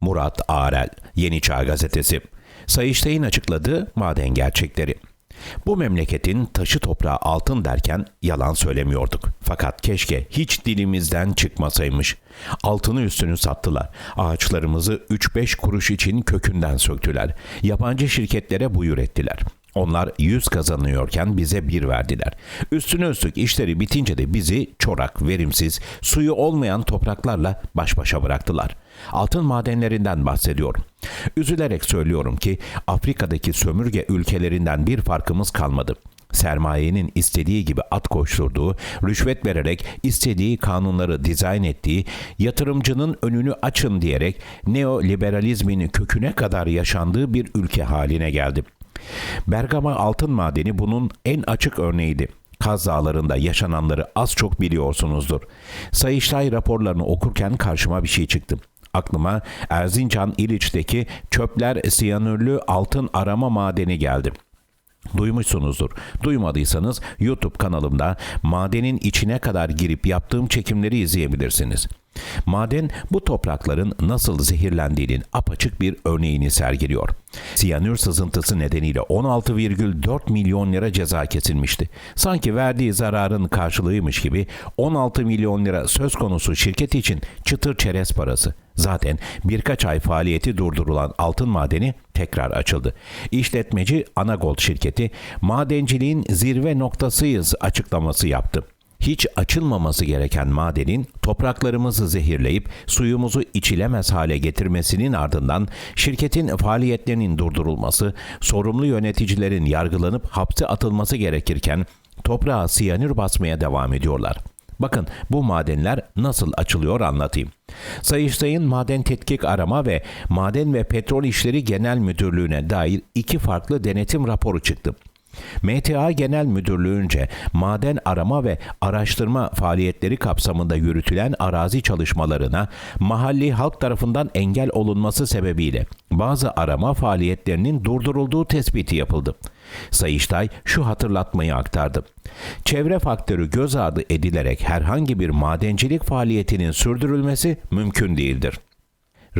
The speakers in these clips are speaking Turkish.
Murat Ağrel, Yeni Çağ Gazetesi. Sayıştay'ın açıkladığı maden gerçekleri. Bu memleketin taşı toprağı altın derken yalan söylemiyorduk. Fakat keşke hiç dilimizden çıkmasaymış. Altını üstünü sattılar. Ağaçlarımızı 3-5 kuruş için kökünden söktüler. Yabancı şirketlere buyur ettiler. Onlar 100 kazanıyorken bize bir verdiler. Üstüne üstlük işleri bitince de bizi çorak, verimsiz, suyu olmayan topraklarla baş başa bıraktılar. Altın madenlerinden bahsediyorum. Üzülerek söylüyorum ki Afrika'daki sömürge ülkelerinden bir farkımız kalmadı. Sermayenin istediği gibi at koşturduğu, rüşvet vererek istediği kanunları dizayn ettiği, yatırımcının önünü açın diyerek neoliberalizmin köküne kadar yaşandığı bir ülke haline geldi. Bergama altın madeni bunun en açık örneğiydi. Kaz Dağları'nda yaşananları az çok biliyorsunuzdur. Sayıştay raporlarını okurken karşıma bir şey çıktı. Aklıma Erzincan İliç'teki çöpler siyanürlü altın arama madeni geldi. Duymuşsunuzdur. Duymadıysanız YouTube kanalımda madenin içine kadar girip yaptığım çekimleri izleyebilirsiniz. Maden bu toprakların nasıl zehirlendiğinin apaçık bir örneğini sergiliyor. Siyanür sızıntısı nedeniyle 16,4 milyon lira ceza kesilmişti. Sanki verdiği zararın karşılığıymış gibi 16 milyon lira söz konusu şirket için çıtır çerez parası. Zaten birkaç ay faaliyeti durdurulan altın madeni tekrar açıldı. İşletmeci Anagold şirketi madenciliğin zirve noktasıyız açıklaması yaptı hiç açılmaması gereken madenin topraklarımızı zehirleyip suyumuzu içilemez hale getirmesinin ardından şirketin faaliyetlerinin durdurulması, sorumlu yöneticilerin yargılanıp hapse atılması gerekirken toprağa siyanür basmaya devam ediyorlar. Bakın bu madenler nasıl açılıyor anlatayım. Sayıştay'ın Maden Tetkik Arama ve Maden ve Petrol İşleri Genel Müdürlüğü'ne dair iki farklı denetim raporu çıktı. MTA Genel Müdürlüğü'nce maden arama ve araştırma faaliyetleri kapsamında yürütülen arazi çalışmalarına mahalli halk tarafından engel olunması sebebiyle bazı arama faaliyetlerinin durdurulduğu tespiti yapıldı. Sayıştay şu hatırlatmayı aktardı. Çevre faktörü göz ardı edilerek herhangi bir madencilik faaliyetinin sürdürülmesi mümkün değildir.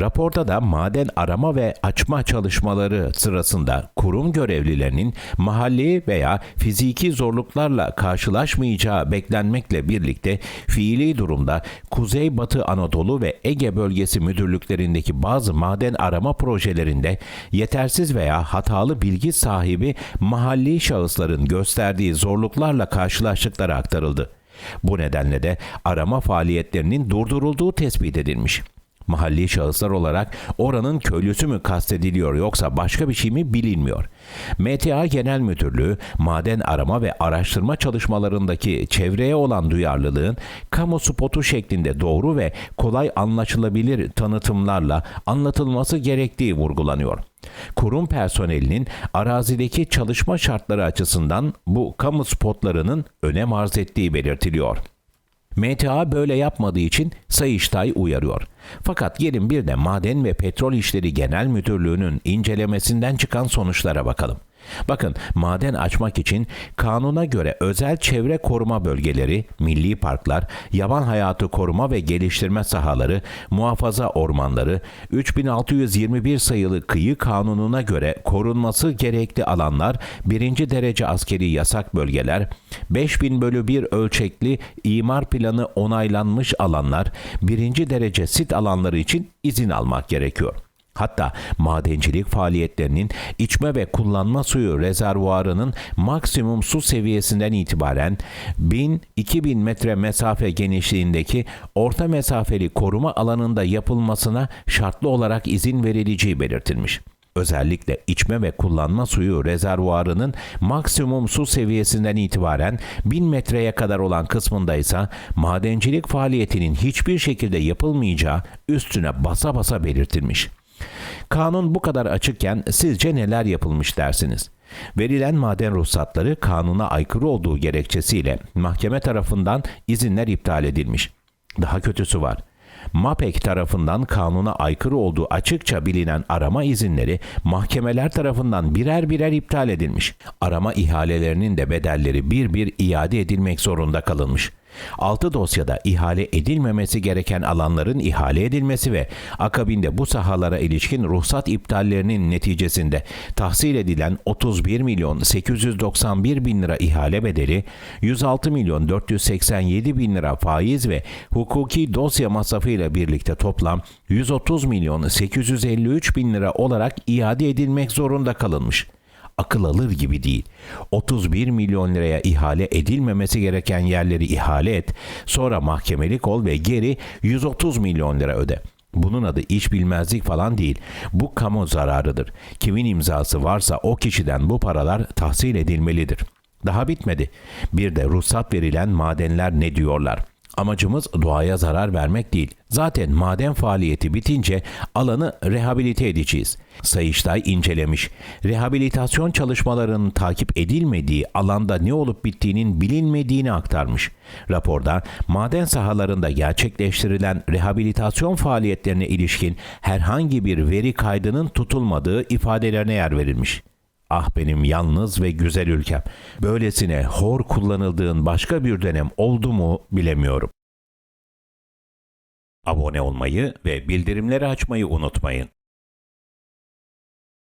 Raporda da maden arama ve açma çalışmaları sırasında kurum görevlilerinin mahalli veya fiziki zorluklarla karşılaşmayacağı beklenmekle birlikte fiili durumda Kuzey-Batı Anadolu ve Ege bölgesi müdürlüklerindeki bazı maden arama projelerinde yetersiz veya hatalı bilgi sahibi mahalli şahısların gösterdiği zorluklarla karşılaştıkları aktarıldı. Bu nedenle de arama faaliyetlerinin durdurulduğu tespit edilmiş. Mahalli şahıslar olarak oranın köylüsü mü kastediliyor yoksa başka bir şey mi bilinmiyor. MTA Genel Müdürlüğü maden arama ve araştırma çalışmalarındaki çevreye olan duyarlılığın kamu spotu şeklinde doğru ve kolay anlaşılabilir tanıtımlarla anlatılması gerektiği vurgulanıyor. Kurum personelinin arazideki çalışma şartları açısından bu kamu spotlarının önem arz ettiği belirtiliyor. MTA böyle yapmadığı için Sayıştay uyarıyor. Fakat gelin bir de Maden ve Petrol İşleri Genel Müdürlüğü'nün incelemesinden çıkan sonuçlara bakalım. Bakın maden açmak için kanuna göre özel çevre koruma bölgeleri, milli parklar, yaban hayatı koruma ve geliştirme sahaları, muhafaza ormanları, 3621 sayılı kıyı kanununa göre korunması gerekli alanlar, birinci derece askeri yasak bölgeler, 5000 bölü 1 ölçekli imar planı onaylanmış alanlar, birinci derece sit alanları için izin almak gerekiyor. Hatta madencilik faaliyetlerinin içme ve kullanma suyu rezervuarının maksimum su seviyesinden itibaren 1000-2000 metre mesafe genişliğindeki orta mesafeli koruma alanında yapılmasına şartlı olarak izin verileceği belirtilmiş. Özellikle içme ve kullanma suyu rezervuarının maksimum su seviyesinden itibaren 1000 metreye kadar olan kısmında ise madencilik faaliyetinin hiçbir şekilde yapılmayacağı üstüne basa basa belirtilmiş. Kanun bu kadar açıkken sizce neler yapılmış dersiniz? Verilen maden ruhsatları kanuna aykırı olduğu gerekçesiyle mahkeme tarafından izinler iptal edilmiş. Daha kötüsü var. MAPEK tarafından kanuna aykırı olduğu açıkça bilinen arama izinleri mahkemeler tarafından birer birer iptal edilmiş. Arama ihalelerinin de bedelleri bir bir iade edilmek zorunda kalınmış. Altı dosyada ihale edilmemesi gereken alanların ihale edilmesi ve akabinde bu sahalara ilişkin ruhsat iptallerinin neticesinde tahsil edilen 31 milyon 891 bin lira ihale bedeli, 106 milyon 487 bin lira faiz ve hukuki dosya masrafı ile birlikte toplam 130 milyon 853 bin lira olarak iade edilmek zorunda kalınmış akıl alır gibi değil. 31 milyon liraya ihale edilmemesi gereken yerleri ihale et, sonra mahkemelik ol ve geri 130 milyon lira öde. Bunun adı iş bilmezlik falan değil. Bu kamu zararıdır. Kimin imzası varsa o kişiden bu paralar tahsil edilmelidir. Daha bitmedi. Bir de ruhsat verilen madenler ne diyorlar? Amacımız doğaya zarar vermek değil. Zaten maden faaliyeti bitince alanı rehabilite edeceğiz. Sayıştay incelemiş. Rehabilitasyon çalışmalarının takip edilmediği alanda ne olup bittiğinin bilinmediğini aktarmış. Raporda maden sahalarında gerçekleştirilen rehabilitasyon faaliyetlerine ilişkin herhangi bir veri kaydının tutulmadığı ifadelerine yer verilmiş. Ah benim yalnız ve güzel ülkem. Böylesine hor kullanıldığın başka bir dönem oldu mu bilemiyorum. Abone olmayı ve bildirimleri açmayı unutmayın.